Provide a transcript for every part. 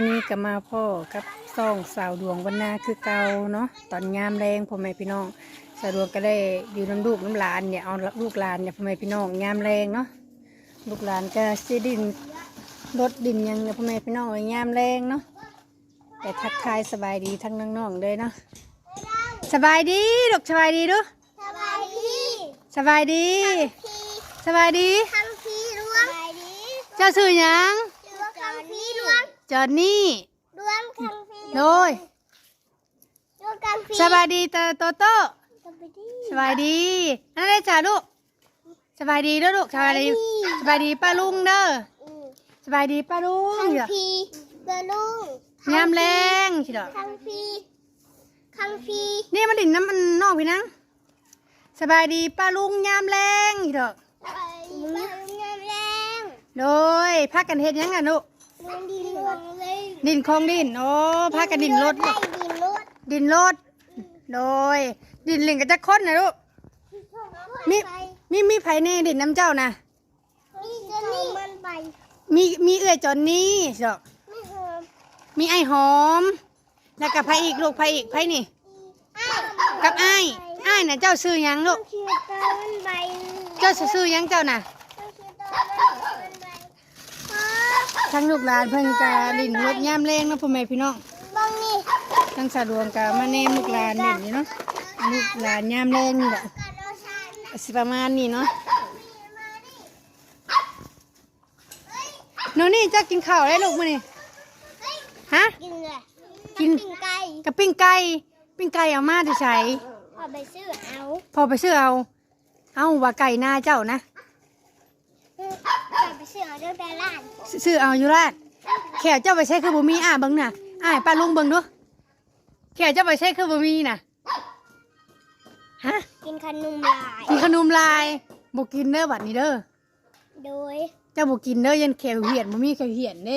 มานี้ก็มาพ่อกับซ่องสาวดวงวันนาคือเก่าเนาะตอนยามแรงพ่อแม่พี่น้องสาวดวงก็ได้อยู่น้ำลูกน้ำหลานเนี่ยเอาลูกหลานเนี่ยพ่อแม่พี่น้องยามแรงเนาะลูกหลานก็ซีดินรถดินหยังเนี่ยพ่อแม่พี่น้องไว้ยามแรงเนาะแต่ทักทายสบายดีทั้งน้องๆเลยเนาะสบายดีลูกสบายดีดูสบายดีสบายดีพีสบายดีคำพีรวมสบายดีเจ้าชื่อหยังรวมคำพีรวม จอนนี่รวมคำพีโดยรวมคำพีสบายดีเตอโตโต้สบายดีสบายดีนั่นได้จ้าลูกสบายดีเด้อลูกสบายดีสบายดีป้าลุงเด้ออืมสบายดีป้าลุงเด้อคำพีเบอร์ลุงยามแรงสิดอกคำพีคำพีนี่มันดิ่นน้ำมันนอกพี่นังสบายดีป้าลุงยามแรงสิดอกสบายดีบ้านเงินแรงโดยพากันเฮ็ดหยังกันลูกเงิน ดินรวมเลยดินคงดิน โอ้พากันดินรถได้ลูกดินรถดินรถโดย ดินเล่งกับจักคนนะลูกมีไปมีมีไผแน่ดินน้ำเจ้านะมีเจนนี่มันไปมีมีเอื้อยจอนนี่สิดอกไม่หอมมีไอหอม แล้วกับไผอีกลูกไผอีกไผนี่ อ้าวกับไอ้ายอ้ายน่ะเจ้าซื้อหยังลูกชื่อตามันไป เจ้าซื้อหยังเจ้าน่ะ ทั้งลูกหลานเพิ่นกะลิ่นรถย่ามแรงเนาะพ่อแม่พี่น้องบังนี่ทั้งสะดวงกะมาแนมลูกหลานนี่นี่เนาะลูกหลานย่ามแรงนี่แหละกระโดดชันก็สิประมาณนี้เนาะโนนี่เจ้ากินข้าวได้ลูกมื้อนี้ฮะกินเลยกินปิ้งไก่กับปิ้งไก่ปิ้งไก่เอามาจะใช้พอไปซื้อเอาพอไปซื้อเอา เอาว่าไก่หน้าเจ้านะพอ ไปซื้อเอาเรื่องแต่ร้านซื้อเอาอยู่ร้านแขวเจ้าไปใช้คือบ่มีอะเบิ่งน่ะอ้ายป้าลุงเบิ่งดูแขวเจ้าไปใช้คือบ่มีน่ะฮะกินขนมลายกินขนมลายบ่กินเด้อบัดนี้เด้อโดยเจ้าบ่กินเด้อยันแขวเหียนบ่มีแขวเหียนเด้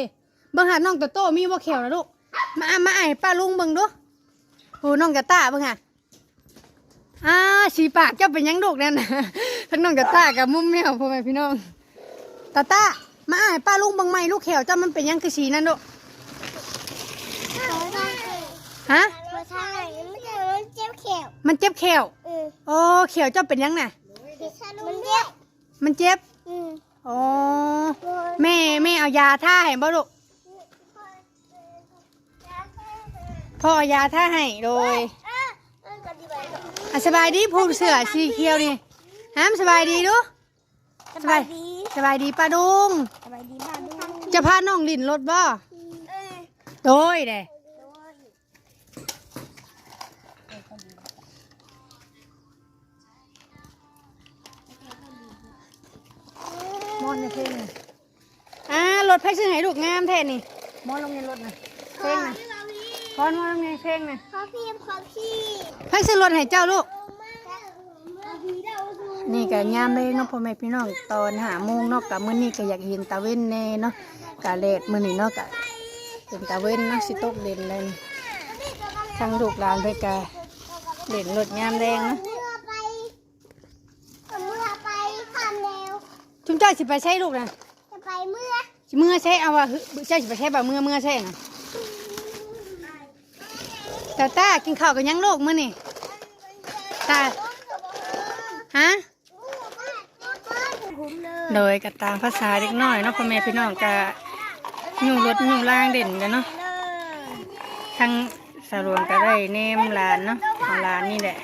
เบิ่งหาน้องโตโต้มีบ่แขวนะลูกมาอะมาอ้ายป้าลุงเบิ่งดูโอ้น้องกะตาเบิ่งอะอ่าสีปากเจ้าเป็นหยังลูกนั่นน่ะทั้งน้องกะตากับมุมแมวพ่อแม่พี่น้อง ตาตามาอ้ายป้าลุงเบิ่งใหม่ลูกแขวเจ้ามันเป็นหยังคือสีนั่นลูกเขาใช่ฮะเขาใช่ไม่ใช่มันเจ็บแขวมันเจ็บแขวอืมโอ้แขวเจ้าเป็นหยังน่ะมันเจ็บมันเจ็บอืมอ๋อแม่แม่เอายาท่าให้บ่ลูกพ่อเอายาท่าให้โดยอะมันก็ดีไปอะสบายดีผูกเสือสีเขียวนี่ฮามสบายดีดู สบายดีสบายดีป้าดุง สบายดีบ้านดูจะพาน้องลินรถบ่เออโดยเด้มอนในเพลงน่ะอ่ารถไฟซื้อให้ลูกงามแท้นี่มอนลงในรถน่ะเพลงน่ะคอนมอนลงในเพลงน่ะขอพี่ขอพี่ไฟซื้อรถให้เจ้าลูกขอพี่เดาดู นี่ก็ยามเลยเนาะพ่อแม่พี่น้องตอนหาโมงเนาะกับมื้อนี้ก็อยากเห็นตาเว้นแน่เนาะกะเลดมื้อนี้เนาะกะเป็นตาเว้นเนาะสิตกเด่นเลยนี่ทั้งลูกหลานไปกะเล่นรถยามแรงเนาะเมื่อไปเมื่อไปคำแล้วจุมเจ้าสิไปใช้ลูกนะจะไปเมื่อสิมื้อใช้เอาว่าหึเจ้าสิไปใช้บ่มื้อมื้อใช้น่ะตาตากินข้าวกันยังลูกมื้อนี่ตา ฮะผมเลยโดยกะตามภาษาเด็กน้อยเนาะพ่อแม่พี่น้องกะยุ่งรถยุ่งล่างเด่นกันเนาะทั้งสารวนก็ได้เนมหลานเนาะเอาหลานนี่แหละ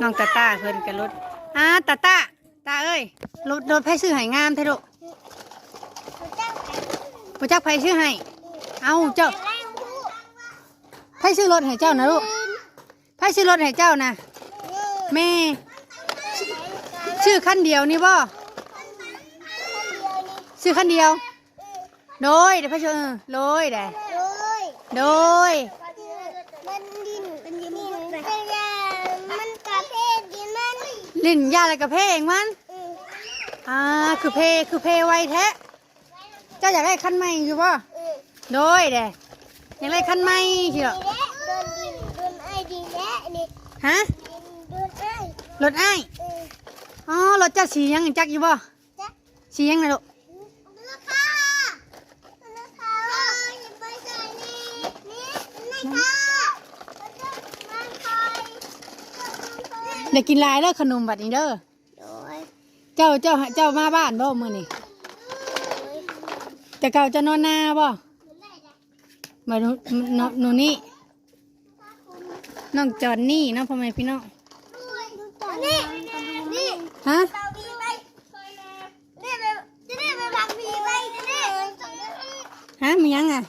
น้องตาตาเพิ่นกับรถอ่าตาตาตาเอ้ยรถรถไผซื้อให้งามแท้ลูกบ่จักไผซื้อให้เอาเจ้าไผซื้อรถให้เจ้านะลูกไผซื้อรถให้เจ้านะ แม่ ชื่อคันเดียวนี่บ่ชื่อคันเดียว โดยเดี๋ยวไผซื้อเอโดยได้โดยมันดินมันดินมันยามันกระเพาะดินมันลิ้นยาอะไรกับเพเองมันอ่าคือเพคือเพไวแท้เจ้าอยากได้คันใหม่อยู่ป่โดยเด้อยากได้คันใหม่ใช่หรอโดนดินโดนไอ้ดินแล้นี่ฮะ รถไอ้ายอ๋อรถเจ้าสียังจักอยู่บ่สียังนะลูกเดี๋กินลายเด้วขนมบัดนี้เด้อ เจ้าเจ้าเจ้ามาบ้านบ่มื่อนี่จะเก่าจะนอนหน้าบ่มาหนูหนูนี่น้องจอนนี่นะพ่อแม่พี่น้อง นี่นี่ฮะเราบีไปนี่ไปนี่ไปพักบีไปนี่ฮะมียังอะ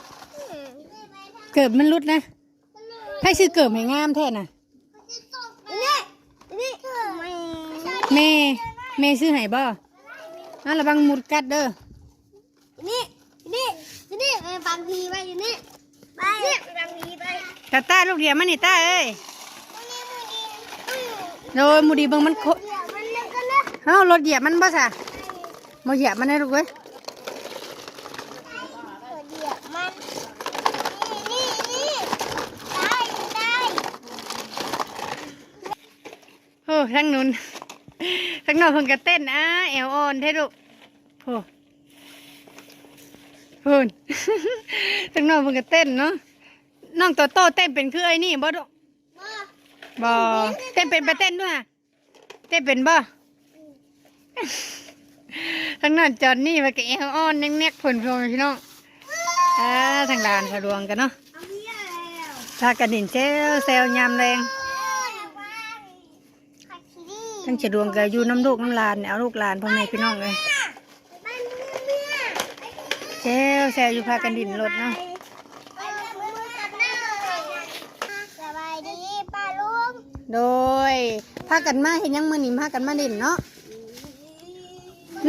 เกิดมันรุดนะให้ซื้อเกิดให้งามแท้น่ะนี่นี่ไม่แม่แม่ซื้อให้บ่นั่นระวังหมุดกัดเด้อนี่นี่นี่ไปพักบีไปนี่ไปนี่ไปพักบีไปตาตาลูกเดียวมันนี่ตาเอ้ยนี่มือดี โดยมูดีเบิ่งมันโคเดี๋ยวมันเอ้ารถเหยียบมันบ่ซะบ่เหยียบมันได้ลูกเว้ยเดี๋ยวมันนี่นี่นี่ได้ได้โอ้ทั้งนู้นทั้งนอกเพิ่นก็เต้นอะแอวอ่อนเท่ลูกโอ้พูนทั้งนอกเพิ่นก็เต้นเนาะน้องโตโตเต้นเป็นคือไอ้นี่บ่ลูก มาบ่เต้นเป็นไปเต้นด้วยอะเต้นเป็นบ่ทั้งนั้นจอนนี่มาแกะแอวอ่อนแนกๆผลพรมพี่น้องอ่าทางด่านสะดวงกันเนาะเอาเมียแล้วถ้ากระดิ่นเซลเซลยามแรงขัดขี้ดีทั้งสะดวงก็อยู่น้ำลูกน้ำหลานเนี่ยเอาลูกหลานพ่อแม่พี่น้องเลยไปมือเมียเซลเซลอยู่พากันดิ่นรถเนาะ ไปมือกับหน้าสบายดีป้าลุง โดยพากันมาเห็นยังมือหนิพากันมาดิ่นเนาะ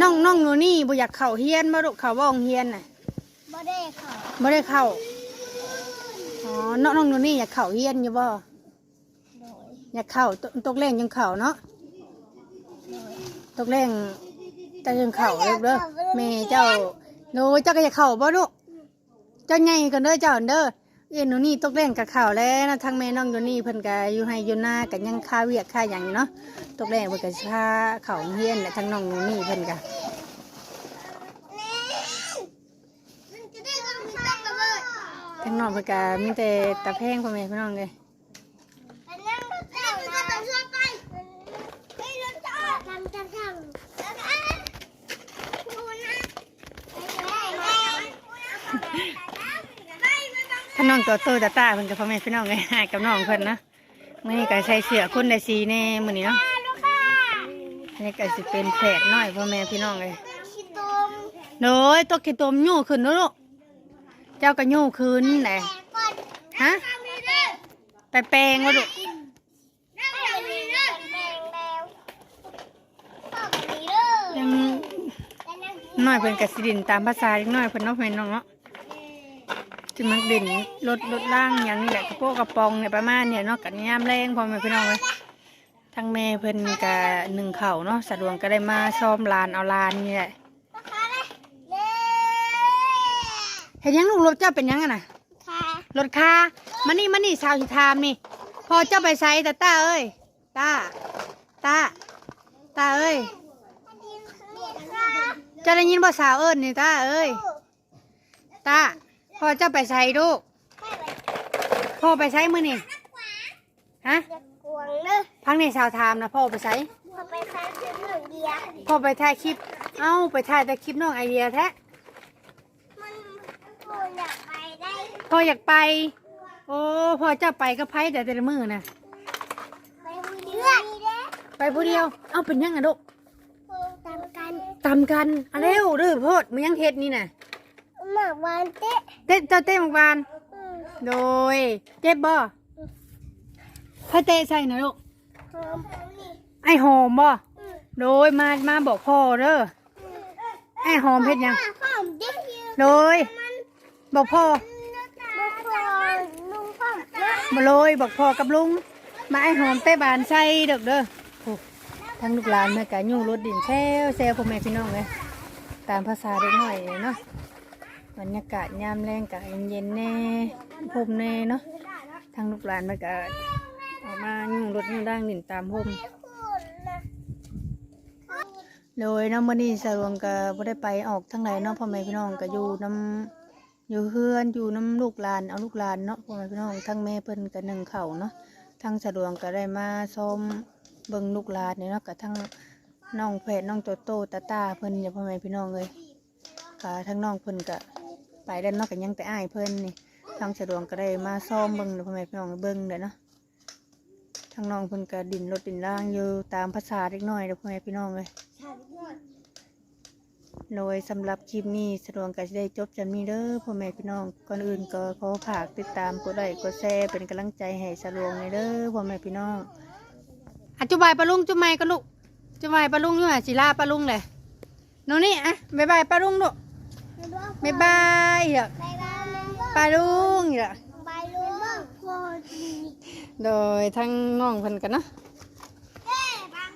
น้องน้องหนูนี่บ่อยากเข่าเฮียนบ่ลูกเข่าบ่องเฮียนน่ะบ่ได้ค่ะบ่ได้เข้าอ๋อน้องน้องหนูนี่อยากเข้าเฮียนอยู่บ่โดยอยากเข้าตตกแรงยังเข้าเนาะตกแรงแต่ยังเข้าลูกเด้อแม่เจ้าโนเจ้าก็อยากเข้าบ่ลูกเจ้าใหญ่กันเด้อเจ้าเด้อ เอ็นหนูนี่ตกแรงกับข้าวแล้วนะทั้งแม่น้องอยู่นี่เพิ่นก็อยู่ให้อยู่หน้ากันยังค่าเวียกค่าหยังเนาะตกแรงเพิ่นก็สิพาเข้าเฮียนและทั้งน้องหนูนี่เพิ่นก็มับทั้งน้องเพิ่นก็มีแต่ตะแพงพ่อแม่พี่น้องเลย ถ้าน้องตัวโตตาตาเพิ่นกับพ่อแม่พี่น้องเลยหายกับน้องเพิ่นนะมื้อนี้ก็ใส่เสื้อคนได้สีแน่มื้อนี้เนาะอันนี้ก็สิเป็นแผดน้อยพ่อแม่พี่น้องเลยขี้ยตกขี้ตมยู่ขึ้นเด้อลูกเจ้าก็ยู่ขึ้นแหละก่อนฮะไปแปลงว่าลูกยังน้อยเพิ่นก็สิดินตามภาษาเล็กน้อยเพิ่นเนาะแม่นน้องเนาะ ที่มันดินรถรถล่างอย่างนี้แหละกระโปรงกระปองเนี่ยประมาณเนี่ยเนาะกันยามแรงพ่อแม่พี่น้องเลยทั้งแม่เพิ่นก็หนึ่งเข่าวเนาะสะดวกก็ได้มาซ้อมลานเอาลานนี่แหละราคาเลยเด้เห็นยังลูกรถเจ้าเป็นยังไงน่ะค่ะรถคามานี่มานี่สาวสิถามนี่ พอเจ้าไปใส่แต่ตาเอ้ยตาตาตาเอ้ยเจ้าได้ยินบ่สาวเอิ้นนี่ตาเอ้ยตา พอเจ้าไปใส่ลูกพ่อไปใส่มื้อนี่ฮะจะกวงเด้อพังในสาวถามนะพ่อไปใส่พอไปใช้เพื่อนหนึ่งเดียวพ่อไปถ่ายคลิป เอ้าไปถ่ายแต่คลิปน้องไอเดียแท้มันควรอยากไปได้พ่ออยากไป โอ้พ่อเจ้าไปก็ไพ่แต่แต่ละมือนะไปมือเดียวเด้ไปผู้เดียว เอ้าเป็นยังไงลูกตามกันตามกันอะเร็วเด้อโพดมันยังเฮ็ดนี่น่ะ หมากวานเตะเต้เจ้าเต้หมกบาน อืมโดย เจ็บบ่พ่อเต้ใส่หน่อยลูก หอมนี่ไอ้หอมบ่ อืมโดยมา มาบอกพ่อเด้อไอ้หอมเฮ็ดหยัง หอมเด็กอยู่โดยบอกพ่อ บุกคอลุงพ่อมนะ มาโรยบอกพ่อกับลุง มาไอ้หอมเต้บานใส่เด้อเด้อโอ้ทั้งลูกหลานแม่กะยู่รถดินแซวแซวพ่อแม่พี่น้องเลยตามภาษาเด็กหน่อยเนาะ บรรยากาศยามแรงกะเย็นๆแน่พรมแน่เนาะทั้งลูกหลานแม่กะออกมายู่รถยู่ด่างดินตามพรมโดยน้ำมันนี้สะรวงก็บ่ได้ไปออกทั้งไหนเนาะพ่อแม่พี่น้องก็อยู่น้ำอยู่เฮือนอยู่น้ำลูกหลานเอาลูกหลานเนาะพ่อแม่พี่น้องทั้งแม่เพิ่นก็นึ่งเข้าเนาะทั้งสะดวงก็ได้มาชมเบิ่งลูกหลานนี่เนาะก็ทั้งน้องแพทน้องโตโตตาตาเพิ่นอย่าพ่อแม่พี่น้องเลยก็ทั้งน้องเพิ่นก็ ไปด้นนอกก็ยังแต่อ้ายเพิ่นนี่ทั้งสะดวงก็ได้มาซ้อมเบิ่งเด้อพ่อแม่พี่น้องเบิ่งเด้อเนาะทั้งน้องเพิ่นก็ดินรถดินล่างอยู่ตามภาษาเล็กน้อยเด้อพ่อแม่พี่น้องเลยโดยสำหรับคลิปนี้สะดวกก็จะได้จบจำนี้เด้อพ่อแม่พี่น้องก่อนอื่นก็ขอฝากติดตามกดไลค์กดแชร์เป็นกำลังใจให้สะดวกในอยเด้อพ่อแม่พี่น้องอะจุบายปลาลุงจุบายก็ลูกจุบายปลาลุงอยู่หาศิลาปลาลุงเลยโน่นนี่อะบ๊ายบายปลาลุงลูก บ๊ายบายเหรอไปบ้านปลาลุงเหรอไปรู้บ้างพอดีโดยทั้งน้องเพิ่นกันเนาะ